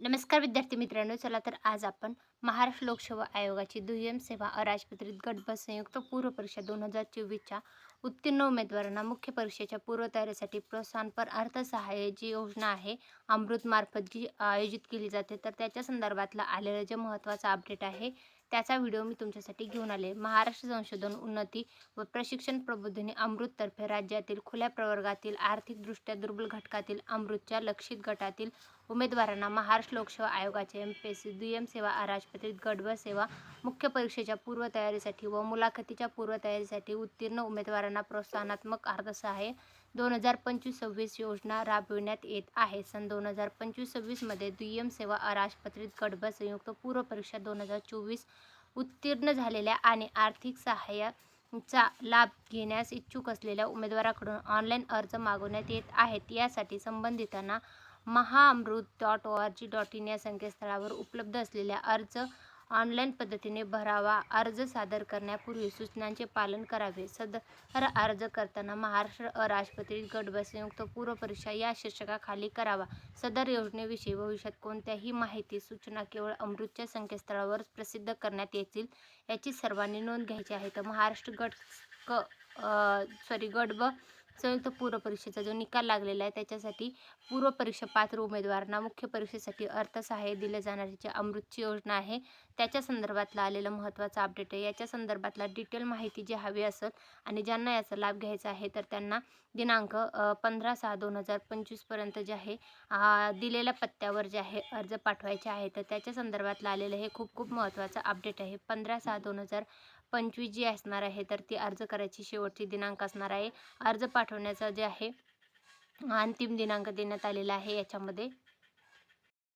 नमस्कार विद्यार्थी मित्रांनो चला तर आज आपण महाराष्ट्र लोकसेवा आयोगाची दुय्यम सेवा अराजपत्रित गट संयुक्त पूर्व परीक्षा दोन हजार चोवीसच्या उत्तीर्ण उमेदवारांना मुख्य परीक्षेच्या पूर्वतयारीसाठी प्रोत्साहनपर अर्थसहाय्य जी योजना आहे अमृतमार्फत जी आयोजित केली जाते तर त्याच्या संदर्भातला आलेलं जे महत्त्वाचं अपडेट आहे त्याचा व्हिडिओ मी तुमच्यासाठी घेऊन आले. महाराष्ट्र संशोधन उन्नती व प्रशिक्षण प्रबोधिनी अमृततर्फे राज्यातील खुल्या प्रवर्गातील आर्थिकदृष्ट्या दुर्बल घटकातील अमृतच्या लक्षित गटातील उमेदवारांना महाराष्ट्र लोकसेवा आयोगाचे एम पी एस सी दुय्यम सेवा अराजपत्रित गडबड सेवा मुख्य परीक्षेच्या पूर्वतयारीसाठी व मुलाखतीच्या पूर्वतयारीसाठी उत्तीर्ण उमेदवारांना प्रोत्साहनात्मक अर्थसहाय्य दोन हजार पंचवीस सव्वीस योजना राबविण्यात येत आहे. सन दोन हजार पंचवीस सव्वीसमध्ये दुय्यम सेवा अराजपत्रित गट संयुक्त पूर्व परीक्षा दोन हजार चोवीस उत्तीर्ण झालेल्या आणि आर्थिक सहाय्याचा लाभ घेण्यास इच्छुक असलेल्या उमेदवाराकडून ऑनलाईन अर्ज मागवण्यात येत आहेत. यासाठी संबंधितांना Mahaamrut dot O R G dot in या संकेतस्थळावर उपलब्ध असलेल्या अर्ज ऑनलाईन पद्धतीने भरावा अर्ज सादर करण्यापूर्वी सूचनांचे पालन करावे. सदर अर्ज करताना महाराष्ट्र अराजपत्रित गट व संयुक्त पूर्व परीक्षा या शीर्षकाखाली करावा. सदर योजनेविषयी भविष्यात कोणत्याही माहिती सूचना केवळ अमृतच्या संकेतस्थळावर प्रसिद्ध करण्यात येतील याची सर्वांनी नोंद घ्यायची आहे. तर महाराष्ट्र गट क सॉरी गट व संयुक्त पूर्व परीक्षेचा जो निकाल लागलेला आहे त्याच्यासाठी पूर्वपरीक्षा पात्र उमेदवारांना मुख्य परीक्षेसाठी अर्थसहाय्य दिले जाणारी जी अमृतची योजना आहे त्याच्या संदर्भातला आलेलं महत्त्वाचं अपडेट आहे. याच्या संदर्भातला डिटेल माहिती जी हवी असेल आणि ज्यांना याचा लाभ घ्यायचा आहे तर त्यांना दिनांक पंधरा सहा दोन हजार पंचवीसपर्यंत जे आहे दिलेल्या पत्त्यावर जे आहे अर्ज पाठवायचे आहे. तर त्याच्या संदर्भातला आलेलं हे खूप खूप महत्त्वाचं अपडेट आहे. पंधरा सहा दोन हजार पंचवीस जी असणार आहे तर ती अर्ज करायची शेवटची दिनांक असणार आहे. अर्ज पाठवण्याचा जे आहे अंतिम दिनांक देण्यात आलेला आहे याच्यामध्ये.